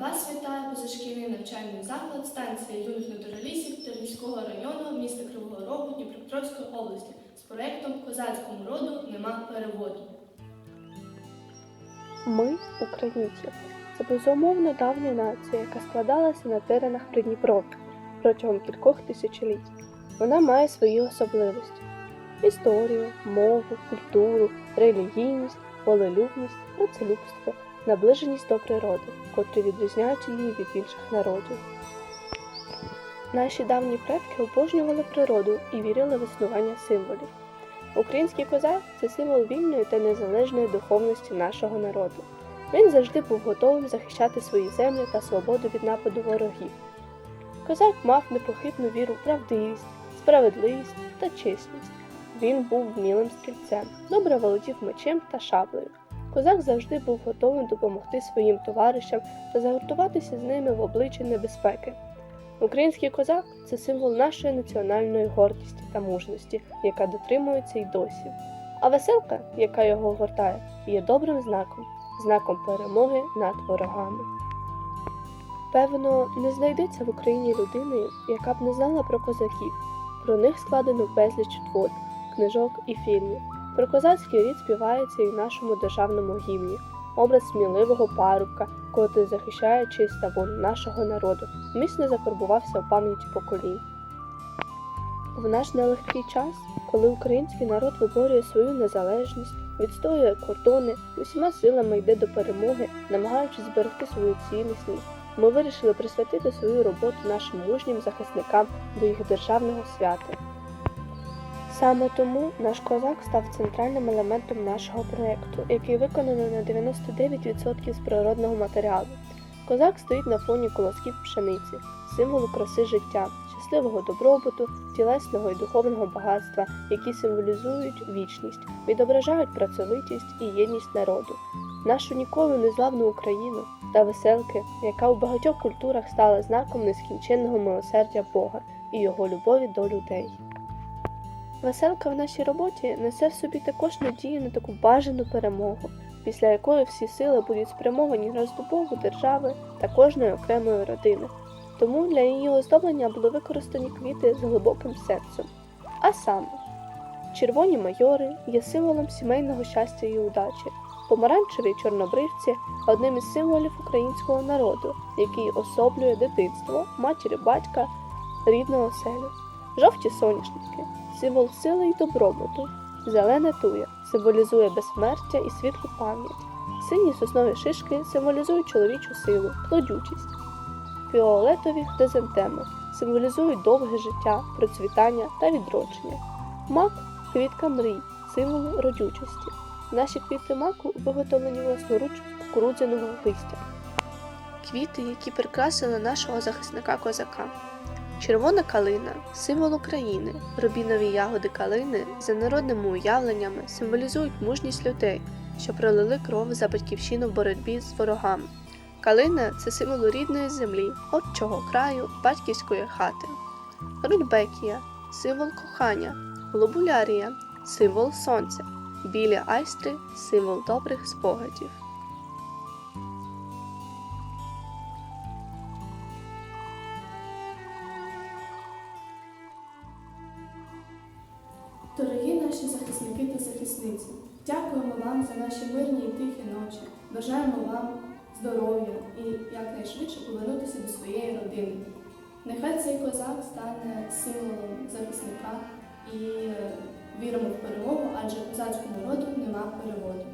Вас вітає позашкільний навчальний заклад станції юних натуралістів Тернівського району міста Кривого Рогу Дніпропетровської області з проєктом Козацькому роду нема переводу. Ми, українці, це безумовно давня нація, яка складалася на теренах Придніпров'я протягом кількох тисячоліть. Вона має свої особливості: історію, мову, культуру, релігійність, волелюбність, працелюбство, наближеність до природи, котрі відрізняють її від інших народів. Наші давні предки обожнювали природу і вірили в існування символів. Український козак це символ вільної та незалежної духовності нашого народу. Він завжди був готовим захищати свої землі та свободу від нападу ворогів. Козак мав непохитну віру в правдивість, справедливість та чесність. Він був вмілим стрільцем, добре володів мечем та шаблею. Козак завжди був готовим допомогти своїм товаришам та загортуватися з ними в обличчя небезпеки. Український козак це символ нашої національної гордості та мужності, яка дотримується й досі. А веселка, яка його гортає, є добрим знаком, знаком перемоги над ворогами. Певно, не знайдеться в Україні людини, яка б не знала про козаків. Про них складено безліч творів, книжок і фільмів. Про козацький рід співається і в нашому державному гімні, образ сміливого парубка, котрий захищає честь та волю нашого народу, міцно закарбувався у пам'яті поколінь. В наш нелегкий час, коли український народ виборює свою незалежність, відстоює кордони, усіма силами йде до перемоги, намагаючись зберегти свою цілісність, ми вирішили присвятити свою роботу нашим мужнім захисникам до їх державного свята. Саме тому наш козак став центральним елементом нашого проєкту, який виконано на 99% з природного матеріалу. Козак стоїть на фоні колосків пшениці, символу краси життя, щасливого добробуту, тілесного і духовного багатства, які символізують вічність, відображають працьовитість і єдність народу, нашу ніколи незламну Україну та веселки, яка у багатьох культурах стала знаком нескінченного милосердя Бога і його любові до людей. Веселка в нашій роботі несе в собі також надію на таку бажану перемогу, після якої всі сили будуть спрямовані на роздобову держави та кожної окремої родини. Тому для її оздоблення були використані квіти з глибоким серцем. А саме, червоні майори є символом сімейного щастя і удачі, помаранчеві чорнобривці одним із символів українського народу, який особлює дитинство, матір і батька, рідну оселю. Жовті соняшники символ сили й добробуту. Зелена туя символізує безсмертя і світлу пам'ять. Сині соснові шишки символізують чоловічу силу, плодючість. Фіолетові хризантеми символізують довге життя, процвітання та відродження. Мак квітка мрій, символ родючості. Наші квіти маку виготовлені власноруч кукурудзяного листя. Квіти, які прикрасили нашого захисника козака. Червона калина символ України. Рубінові ягоди калини за народними уявленнями символізують мужність людей, що пролили кров за батьківщину в боротьбі з ворогами. Калина це символ рідної землі, отчого краю, батьківської хати. Рудбекія символ кохання, глобулярія символ сонця, білі айстри символ добрих спогадів. Дорогі наші захисники та захисниці, дякуємо вам за наші мирні і тихі ночі. Бажаємо вам здоров'я і якнайшвидше повернутися до своєї родини. Нехай цей козак стане символом захисника і е, віримо в перемогу, адже козацькому народу нема переводу.